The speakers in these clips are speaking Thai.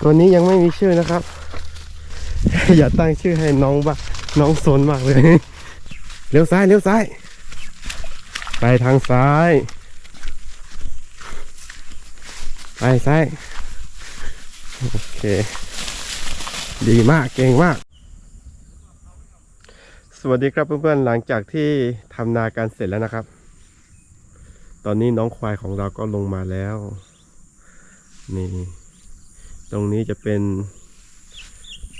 ตัวนี้ยังไม่มีชื่อนะครับ อย่าตั้งชื่อให้น้องบ้าน้องโซนมากเลยเลี้ยวซ้ายเลี้ยวซ้าย ไปทางซ้าย ไปซ้าย โอเค ดีมากเก่งมาก สวัสดีครับเพื่อนๆหลังจากที่ทำนาการเสร็จแล้วนะครับ ตอนนี้น้องควายของเราก็ลงมาแล้ว นี่ ตรงนี้จะเป็น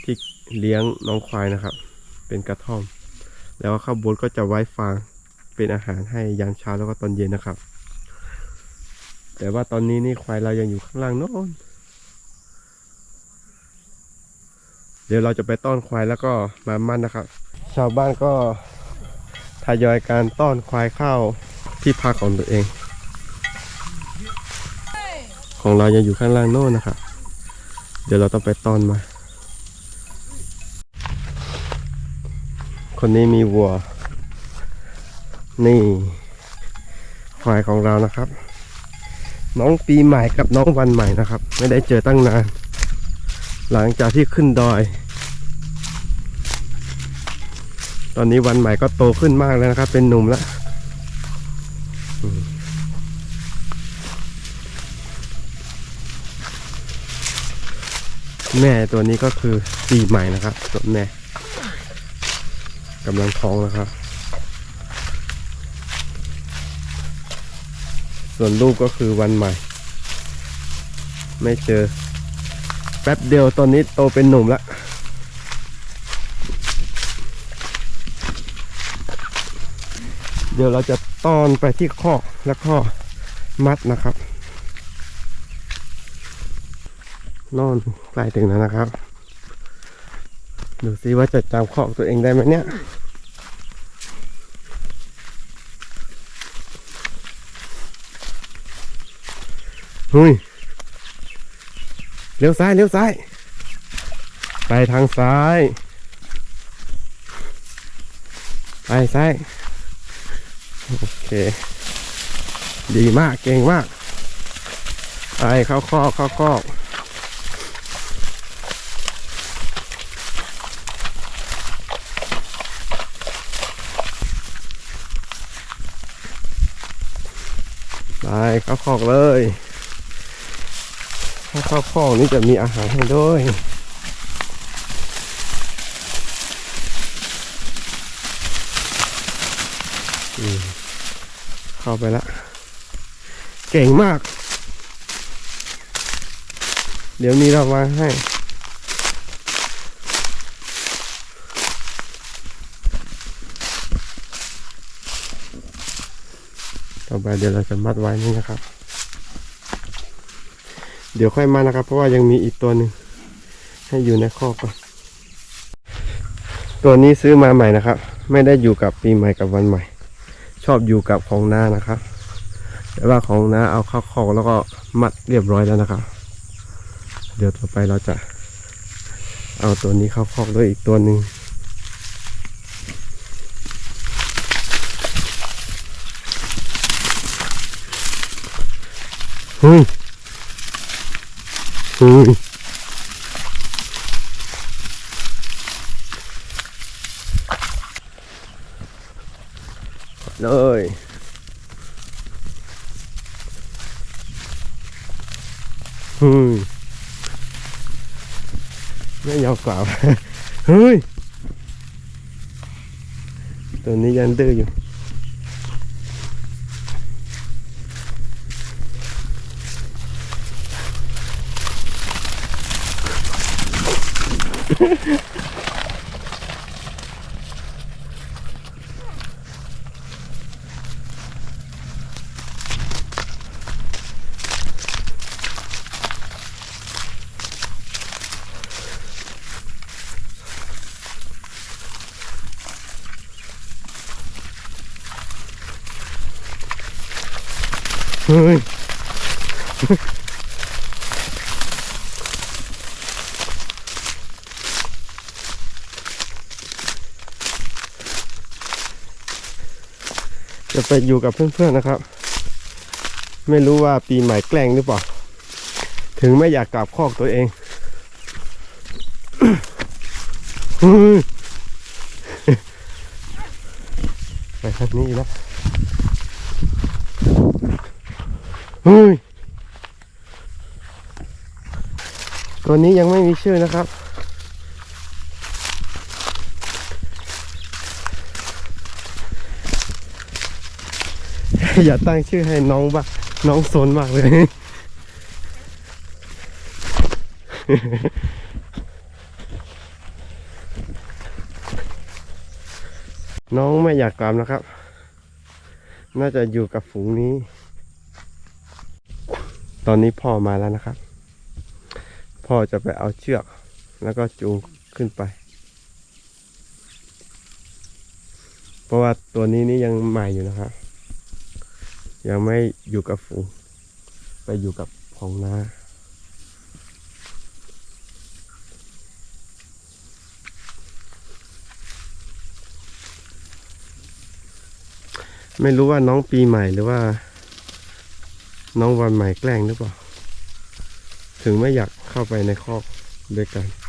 ที่เลี้ยงน้องควายนะครับ เป็นกระท่อม แล้วข้างบนก็จะไว้ฟางเป็นอาหารให้ยามเช้าแล้วก็ตอนเย็นนะครับ แต่ว่าตอนนี้นี่ควายเรายังอยู่ข้างล่างโน้นเดี๋ยวเราจะไปต้อนควายแล้วก็มามั่นนะครับ ชาวบ้านก็ทยอยการต้อนควายเข้าที่พักของตัวเอง ของเรายังอยู่ข้างล่างโน่นนะครับเดี๋ยวเราต้องไปต้อนมา คนนี้มีวัว นี่ควายของเรานะครับ น้องปีใหม่กับน้องวันใหม่นะครับ ไม่ได้เจอตั้งนาน หลังจากที่ขึ้นดอย ตอนนี้วันใหม่ก็โตขึ้นมากแล้วนะครับ เป็นหนุ่มแล้ว แม่ตัวนี้ก็คือปีใหม่นะครับส่วนแม่กำลังท้องนะครับ ส่วนลูกก็คือวันใหม่ ไม่เจอ แป๊บเดียวตอนนี้โตเป็นหนุ่มล้วเดี๋ยวเราจะต้อนไปที่คอแล้วก็มัดนะครับ นอนใกล้ถึงแล้วนะครับ ดูซิว่าจะจำคอกตัวเองได้ไหมเนี่ยหุยเลี้ยวซ้ายเลี้ยวซ้าย ไปทางซ้าย ไปซ้าย โอเค ดีมากเก่งมาก ไปเข้าคอเข้าคอ ไปเข้าคอกเลยถ้าเข้าคอกนี่จะมีอาหารให้ด้วยเข้าไปละ เก่งมาก เดี๋ยวนี้เรามาให้ ต่อไปเดี๋ยวเราจะมัดไว้นี่นะครับ เดี๋ยวค่อยมานะครับ เพราะว่ายังมีอีกตัวหนึ่งให้อยู่ในคอกก่อนตัวนี้ซื้อมาใหม่นะครับ ไม่ได้อยู่กับปีใหม่กับวันใหม่ ชอบอยู่กับของน้านะครับ แต่ว่าของน้าเอาเข้าคอกแล้วก็มัดเรียบร้อยแล้วนะครับ เดี๋ยวต่อไปเราจะ เอาตัวนี้เข้าคอกด้วยอีกตัวหนึ่ง เฮ้ยเฮ้ยเลยเฮ้ยไม่ยอมกล่าว เฮ้ย ตัวนี้ยังดื้ออยู่ เฮ้ย จะไปอยู่กับเพื่อนๆนะครับ ไม่รู้ว่าปีใหม่แกล้งหรือเปล่า ถึงไม่อยากกลับคอกตัวเองไปทางนี้แล้วเฮ้ยตัวนี้ยังไม่มีชื่อนะครับ อย่าตั้งชื่อให้น้องบ้าน้องโซนมากเลย น้องไม่อยากกลับนะครับ น่าจะอยู่กับฝูงนี้ ตอนนี้พ่อมาแล้วนะครับ พ่อจะไปเอาเชือก แล้วก็จูงขึ้นไป เพราะว่าตัวนี้นี่ยังใหม่อยู่นะครับ ยังไม่อยู่กับฝูงไปอยู่กับของน้าไม่รู้ว่าน้องปีใหม่หรือว่า น้องวันใหม่แกล้งหรือเปล่า ถึงไม่อยากเข้าไปในคอกด้วยกัน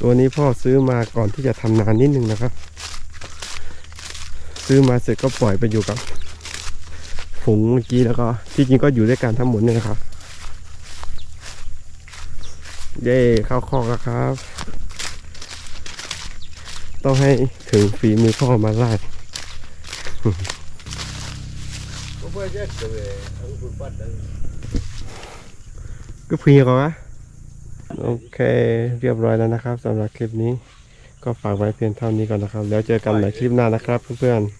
ตัวนี้พ่อซื้อมาก่อนที่จะทำนานนิดนึงนะครับ ซื้อมาเสร็จก็ปล่อยไปอยู่กับฝูงเมื่อกี้แล้วก็ที่จริงก็อยู่ด้วยกันทั้งหมดเนี่ยนะครับ เย่เข้าคอกแล้วครับ ต้องให้ถึงฝีมือพ่อมาไล่ก็เพลียก่อนวะ โอเค เรียบร้อยแล้วนะครับสำหรับคลิปนี้ ก็ฝากไว้เพียงเท่านี้ก่อนนะครับ แล้วเจอกันใหม่คลิปหน้านะครับเพื่อนๆ